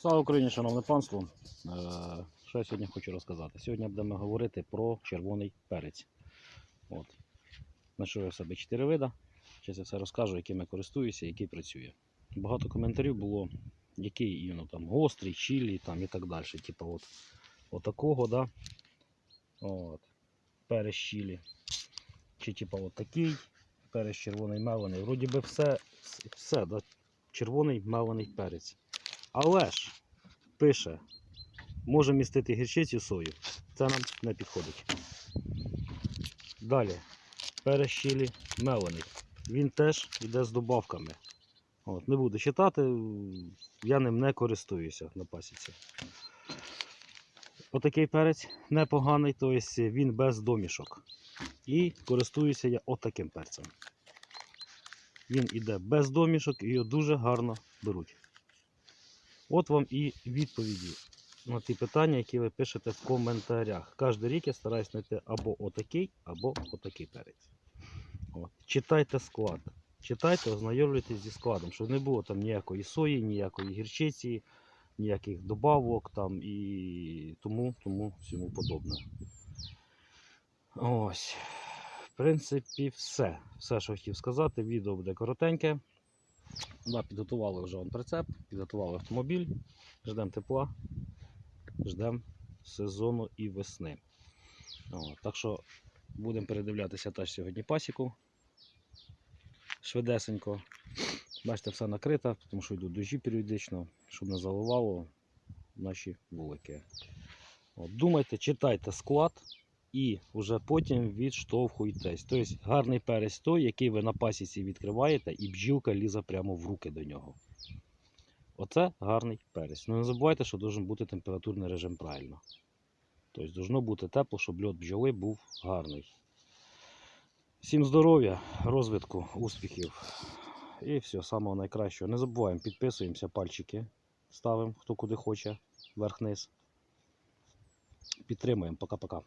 Слава Україні, шановне панство. Е, Що я сьогодні хочу розказати? Сьогодні будемо говорити про червоний перець. От. Знайшов я в себе 4 вида. Зараз я все розкажу, якими користуюся, який працює. Багато коментарів було, який іменно там гострий, чилі там, і так далі. Типу от, от такого, да? от, перець чилі. Чи типу от такий перець червоний мелений. Вроді би все, все да? червоний мелений перець. Але ж пише, може містити гірчицю сою. Це нам не підходить. Далі. Перещілі мелений. Він теж йде з добавками. От, не буду читати, я ним не користуюся на пасіці. Отакий перець непоганий, тобто він без домішок. І користуюся я отаким перцем. Він іде без домішок і його дуже гарно беруть. От вам і відповіді на ті питання, які ви пишете в коментарях. Кожен рік я стараюсь знайти або отакий, або отакий перець. От. Читайте склад. Читайте, ознайомлюйтесь зі складом, щоб не було там ніякої сої, ніякої гірчиці, ніяких добавок там і тому, тому всьому подобне. Ось. В принципі, все. Все, що хотів сказати. Відео буде коротеньке. Да, підготували вже он прицеп, підготували автомобіль, ждемо тепла, ждемо сезону і весни. О, так що будемо передивлятися теж сьогодні пасіку. Швидесенько. Бачите, все накрито, тому що йдуть дощі періодично, щоб не заливало наші вулики. От, думайте, читайте склад і вже потім відштовхуйтесь. Тобто гарний перець той, який ви на пасіці відкриваєте, і бджілка лізе прямо в руки до нього. Оце гарний перець. Ну не забувайте, що має бути температурний режим правильно. Тобто должно бути тепло, щоб льот бджоли був гарний. Всім здоров'я, розвитку, успіхів і всього самого найкращого. Не забуваємо, підписуємося, пальчики ставимо, хто куди хоче, вверх-низ. Підтримуємо. Пока-пока.